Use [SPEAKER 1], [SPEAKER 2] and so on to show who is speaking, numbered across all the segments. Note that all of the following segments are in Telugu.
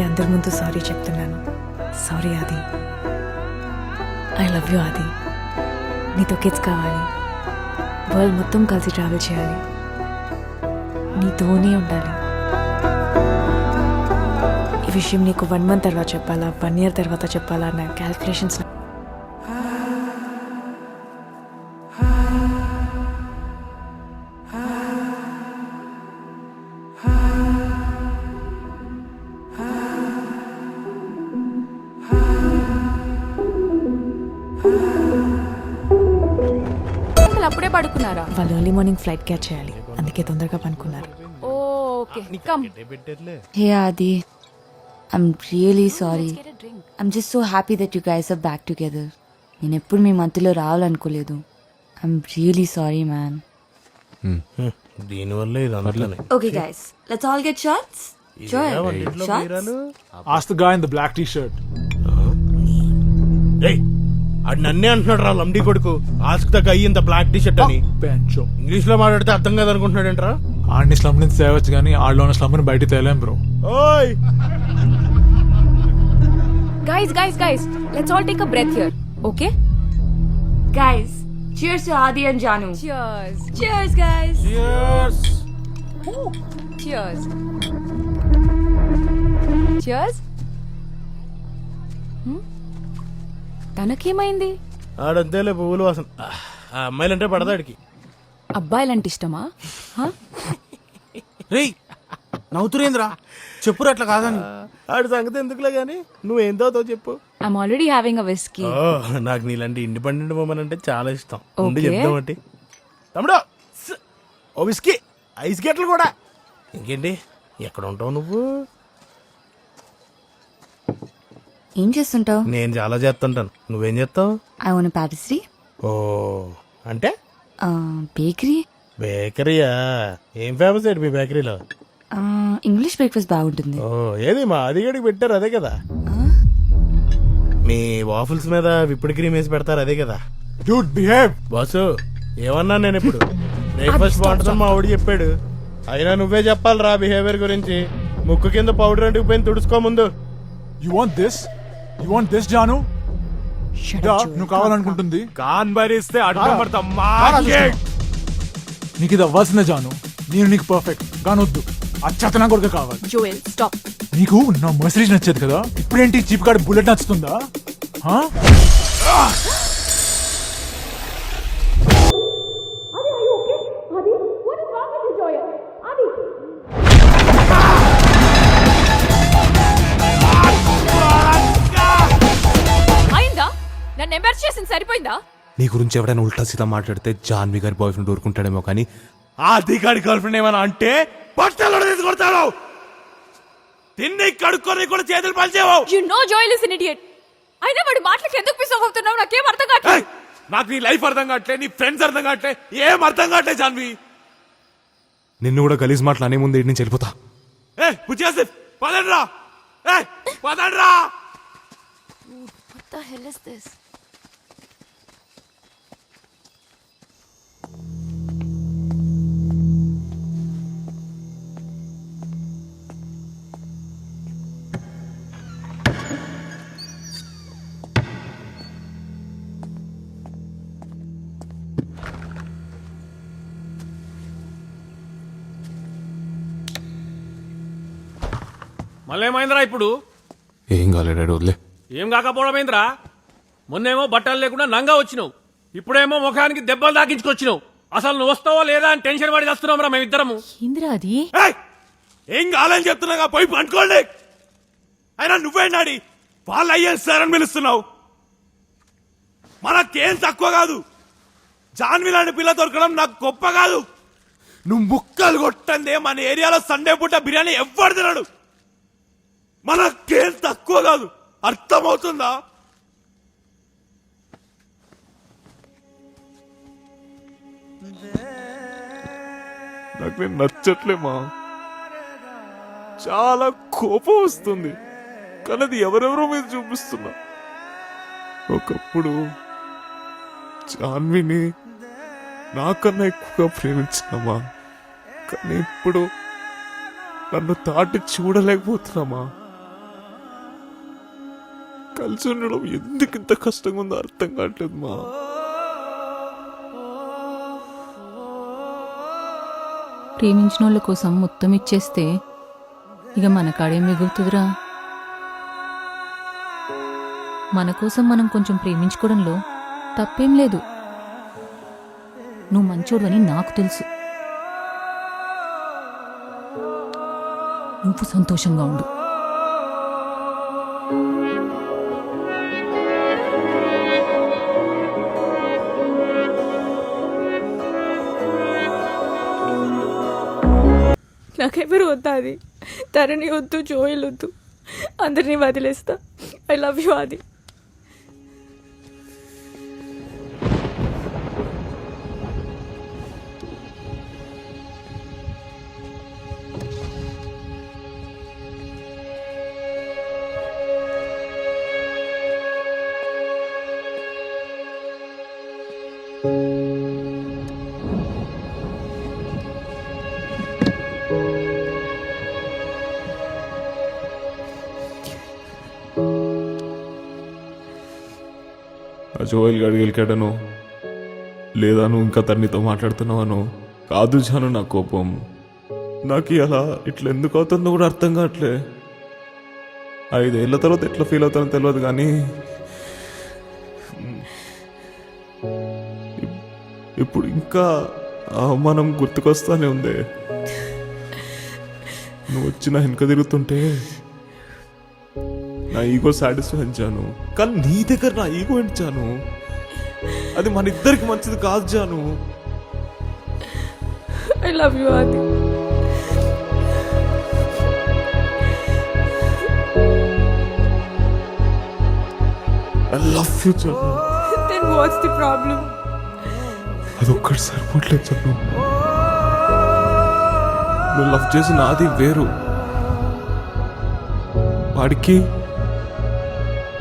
[SPEAKER 1] అందరి ముందు సారీ చెప్తున్నాను. సారీ ఆది. ఐ లవ్ యూ ఆది. నీతో కిడ్స్ కావాలి. వరల్డ్ మొత్తం కలిసి ట్రావెల్ చేయాలి. నీతోనే ఉండాలి. ఈ విషయం నీకు వన్ మంత్ తర్వాత చెప్పాలా? వన్ ఇయర్ తర్వాత చెప్పాలా? నా క్యాల్కులేషన్స్
[SPEAKER 2] పడుకున్నారా?
[SPEAKER 1] వాళ్ళు ఎర్లీ మార్నింగ్ ఫ్లైట్ క్యాచ్ చేయాలి. అందుకే తొందరగా పనుకున్నారు
[SPEAKER 2] okay. Come
[SPEAKER 3] Hey Adi, I'm really sorry. I'm just so happy that you guys are back together. నేను ఎప్పుడు మీ మధ్యలో రావాలనుకోలేదు. ఐఎమ్ రియలీ సారీ మ్యాన్
[SPEAKER 4] దీనివల్ల ఇది అనట్లనే
[SPEAKER 3] okay guys let's all get shots shots
[SPEAKER 5] Ask the guy in the black t-shirt.
[SPEAKER 4] ఏయ్ అది నన్నే అంటున్నాడు రా లంబడి కొడుకు. ఆస్క్ ద గై ఇంత బ్లాక్ టీ షర్ట్ అని.
[SPEAKER 5] Bencho.
[SPEAKER 4] ఇంగ్లీష్లో మాట్లాడితే అర్థం కాదు అనుకుంటున్నాడేంట్రా
[SPEAKER 5] ఆడిని స్లమ్ నుంచి తేవచ్చు కానీ ఆడిలో ఉన్న స్లమ్ని బయటికి తేలేం బ్రో.
[SPEAKER 4] ఓయ్!
[SPEAKER 2] Guys guys guys let's all take a breath here okay
[SPEAKER 3] guys cheers to Adi and Janu.
[SPEAKER 2] Cheers
[SPEAKER 3] Cheers guys.
[SPEAKER 2] Cheers cheers Hmm? తనకేమైంది?
[SPEAKER 4] ఆడంతేలే పువ్వులు వాసన. ఆ అమ్మాయిలంటే పడదాడికి
[SPEAKER 2] అబ్బాయిలంటే ఇష్టమా? హ?
[SPEAKER 6] రేయ్ నవ్వుతురేంద్రా? చెప్పురు అట్లా కాదని.
[SPEAKER 4] ఆడి సంగతి ఎందుకులే గానీ? నువ్వేం తాగుతావు చెప్పు.
[SPEAKER 2] I'm already having a whisky
[SPEAKER 4] ఓ నాకు నీలాంటి ఇండిపెండెంట్ ఉమెన్ అంటే చాలా ఇష్టం. ఉండి
[SPEAKER 2] Okay.
[SPEAKER 4] చెప్దామటి తమ్ముడు స్, ఓ విస్కీ ఐస్ గెట్లు కూడా. ఇంకేంటి? ఎక్కడ ఉంటావు నువ్వు?
[SPEAKER 3] ఏం చేస్తుంటావు?
[SPEAKER 4] నేను చాలా చేస్తుంటాను. నువ్వేం చేస్తావు?
[SPEAKER 3] ఐ వన్ ప్యాటిస్ట్రీ
[SPEAKER 4] ఓ అంటే?
[SPEAKER 3] బేకరీ.
[SPEAKER 4] బేకరీయా? ఏం ఫేమస్ ఏంటి మీ బేకరీలో?
[SPEAKER 3] ఇంగ్లీష్ బ్రేక్ఫాస్ట్ బాగుంటుంది.
[SPEAKER 4] ఓ ఏది? మా అదిగడికి పెట్టారు అదే కదా. మీ వాఫుల్స్ మీద విప్పుడు క్రీమ్ వేసి పెడతారు అదే కదా.
[SPEAKER 5] Dude, behave.
[SPEAKER 4] బాసు ఏమన్నా నేను ఇప్పుడు? బ్రేక్ఫాస్ట్ బాగుంటుందని మా ఆవిడ చెప్పాడు. అయినా నువ్వే చెప్పాలి రా బిహేవియర్ గురించి. ముక్కు కింద పౌడర్ అంటుకుపోయింది తుడుచుకో ముందు.
[SPEAKER 5] You want this? You want this, Janu? దా, నువ్వు కావాలనుకుంటుంది.
[SPEAKER 4] కాన్ భరిస్తే అడ్డం పడతాం.
[SPEAKER 5] నీకు ఇది అవ్వాల్సిందే జాను నేను నీకు పర్ఫెక్ట్ కానొద్దు అచ్చతనా కొడుకు కావాలి.
[SPEAKER 2] జోయల్ స్టాప్
[SPEAKER 5] నీకు నా మసిరీజ్ నచ్చేది కదా? ఇప్పుడేంటి చీప్ గాడి బుల్లెట్ నచ్చుతుందా?
[SPEAKER 6] నీ గురించి ఎవడైనా ఉల్టా సీదా మాట్లాడితే జాన్వి గారి బాయ్ ఫ్రెండ్ ఊరుకుంటాడేమో కానీ
[SPEAKER 4] ఆ దిగాడి గర్ల్ ఫ్రెండ్ ఏమైనా అంటే బట్టలు తీసుకొడతాడు తిన్ని కడుక్కొని కూడా చేతులు పనిచేయవు
[SPEAKER 2] you know Joel is idiot అయినా వాడి మాటలకు ఎందుకు పిసోక్ అవుతున్నావు? నాకేం అర్థం కావట్లేదు.
[SPEAKER 4] నాకు నీ లైఫ్ అర్థం కావట్లే నీ ఫ్రెండ్స్ అర్థం కావట్లే ఏం అర్థం కావట్లే జాన్వి?
[SPEAKER 6] నిన్ను కూడా గలీజ్ మాటలు అనే ముందు నుంచి వెళ్ళిపోతా.
[SPEAKER 4] ఏ బుచ్చేసి పదండ్రా. ఏ పదండ్రా.
[SPEAKER 2] What the hell is this?
[SPEAKER 7] మళ్ళేమైందిరా ఇప్పుడు?
[SPEAKER 6] ఏం కాలేదు డాడీ వదిలే.
[SPEAKER 7] ఏం కాకపోవడమైందిరా? మొన్నేమో బట్టలు లేకుండా నంగా వచ్చినావు. ఇప్పుడేమో ముఖానికి దెబ్బలు దాకించుకొచ్చినావు అసలు నువ్వు వస్తావో లేదా అని టెన్షన్ పడి వస్తున్నాం రా మేమిద్దరము.
[SPEAKER 2] ఏందిరా అది!
[SPEAKER 4] ఏం కావాలని చెప్తున్నాగా పోయి పండుకోండి. అయినా నువ్వే నాడి వాళ్ళు అయ్యారు సార్ అని పిలుస్తున్నావు. మనకేం తక్కువ కాదు. జాన్వి లాంటి పిల్ల దొరకడం నాకు గొప్ప కాదు. నువ్వు ముక్కలు కొట్టందే మన ఏరియాలో సండే పూట బిర్యానీ ఎవ్వడు తినడు. మనకేం తక్కువ కాదు. అర్థమవుతుందా?
[SPEAKER 5] నాకు నేను నచ్చట్లేమా? చాలా కోపం వస్తుంది. కానీ అది ఎవరెవరో మీద చూపిస్తున్నా. ఒకప్పుడు జాన్విని నాకన్నా ఎక్కువగా ప్రేమించినామా కానీ ఇప్పుడు నన్ను తాటి చూడలేకపోతున్నామా? కలిసి ఉండడం ఎందుకు ఇంత కష్టంగా ఉందో అర్థం కావట్లేదు మా.
[SPEAKER 8] ప్రేమించిన వాళ్ళ కోసం మొత్తం ఇచ్చేస్తే ఇక మన కాడే మిగులుతుందిరా. మన కోసం మనం కొంచెం ప్రేమించుకోవడంలో తప్పేం లేదు. నువ్వు మంచోడు అని నాకు తెలుసు. నువ్వు సంతోషంగా ఉండు.
[SPEAKER 2] నాకెవరు వద్దా అది? తరణి వద్దు జోయిల్ వద్దు. అందరినీ వదిలేస్తా. ఐ లవ్ యూ అది
[SPEAKER 5] ఆ జోయల్ గడికి వెళ్ళాడను లేదా నువ్వు ఇంకా తన్నితో మాట్లాడుతున్నావను? కాదు జాను నా కోపం. నాకు అలా ఇట్లా ఎందుకు అవుతుందో కూడా అర్థం కావట్లే. ఐదేళ్ళ తర్వాత ఎట్లా ఫీల్ అవుతానో తెలియదు కానీ ఇప్పుడు ఇంకా అవమానం గుర్తుకొస్తానే ఉంది. నువ్వు వచ్చిన వెనుక వెనక తిరుగుతుంటే నా ఈగో సాటిస్ఫై అంచాను కానీ నీ దగ్గర నా ఈగో ఎంచాను అది మన ఇద్దరికి మంచిది కాదు జాను.
[SPEAKER 2] ఐ లవ్ యూ అది
[SPEAKER 5] I love you Janu
[SPEAKER 2] then what's the problem
[SPEAKER 5] అది ఒక్కటి సరిపోవట్లేదు జాను నువ్వు లవ్ చేసి నాది వేరు. వాడికి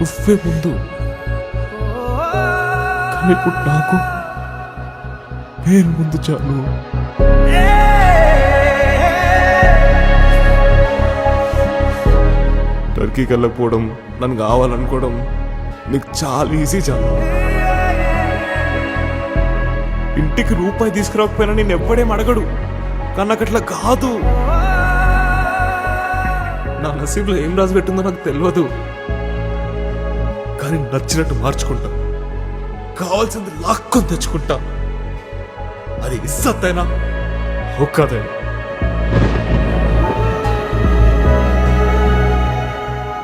[SPEAKER 5] నువ్వే ముందు. కానీ ఇప్పుడు నాకు నేను ముందు చాలు. టర్కీకి వెళ్ళకపోవడం నన్ను కావాలనుకోవడం నీకు చాలా ఈజీ చాలు. ఇంటికి రూపాయి తీసుకురాకపోయినా నేను ఎవ్వడేం అడగడు. కానీ నాకు అట్లా కాదు. నా నసీబ్లో ఏం రాసి పెట్టిందో నాకు తెలియదు. దాన్ని నచ్చినట్టు మార్చుకుంటా. కావాల్సింది లాక్కొని తెచ్చుకుంటా. అది ఇస్సత్తైనా ఒక్కదైనా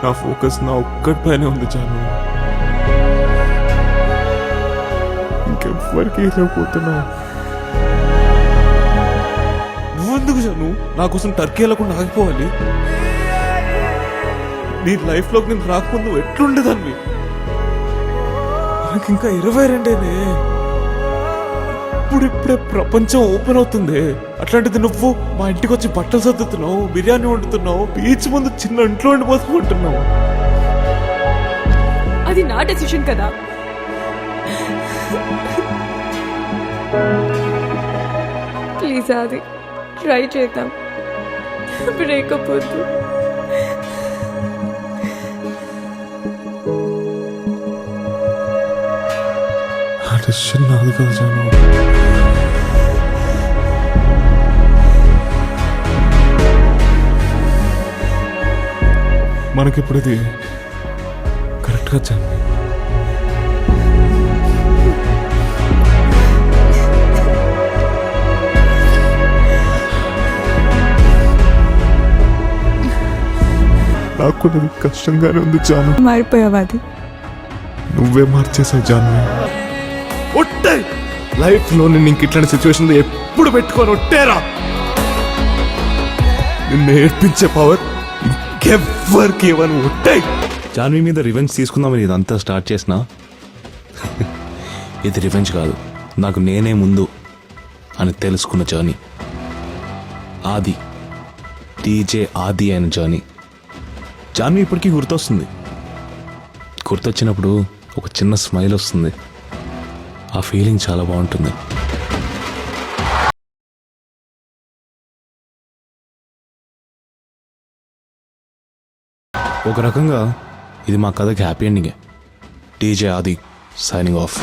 [SPEAKER 5] నా ఫోకస్ నా ఒక్కటిపైనే ఉంది చాలు ఇంకెవ్వరికి వెళ్ళకపోతున్నా నువ్వెందుకు జాను? నా కోసం టర్కీ వెళ్ళకుండా ఆగిపోవాలి. నీ లైఫ్లోకి నేను నేను నువ్వు ఎట్లుండేదాన్ని నాకు ఇంకా ఇరవై రెండేనే. ఇప్పుడిప్పుడే ప్రపంచం ఓపెన్ అవుతుంది. అట్లాంటిది నువ్వు మా ఇంటికి వచ్చి బట్టలు సర్దుతున్నావు బిర్యానీ వండుతున్నావు బీచ్ ముందు చిన్న ఇంట్లో ఉండిపోతుకుంటున్నావు
[SPEAKER 2] అది నా డెసిషన్ కదా. ప్లీజ్ అది ట్రై చేద్దాం. బ్రేకప్ వద్దు.
[SPEAKER 5] డెసిషన్ నాది కాదు జాను. మనకిప్పుడు ఇది కరెక్ట్గా జాను నాకు కష్టంగానే ఉంది జాను.
[SPEAKER 2] మారిపోయావా అది.
[SPEAKER 5] నువ్వే మార్చేసావు జాన్వి. ఒట్టే. లైఫ్లో నేను ఇంక ఇట్లాంటి సిచ్యువేషన్ ఎప్పుడు పెట్టుకొని ఒట్టేరా. నిన్ను నేర్పించే పవర్ ఇంకెవ్వరికి ఇవ్వను ఒట్టే.
[SPEAKER 6] జాన్వి మీద రివెంజ్ తీసుకుందామని ఇదంతా స్టార్ట్ చేసినా? ఇది రివెంజ్ కాదు. నాకు నేనే ముందు అని తెలుసుకున్న జర్నీ ఆది. డీజే ఆది అయిన జర్నీ జాన్వి ఇప్పటికీ గుర్తొస్తుంది. గుర్తొచ్చినప్పుడు ఒక చిన్న స్మైల్ వస్తుంది. ఆ ఫీలింగ్ చాలా బాగుంటుంది. ఒక రకంగా ఇది మా కథకి happy ఎండింగే. T J Adi signing off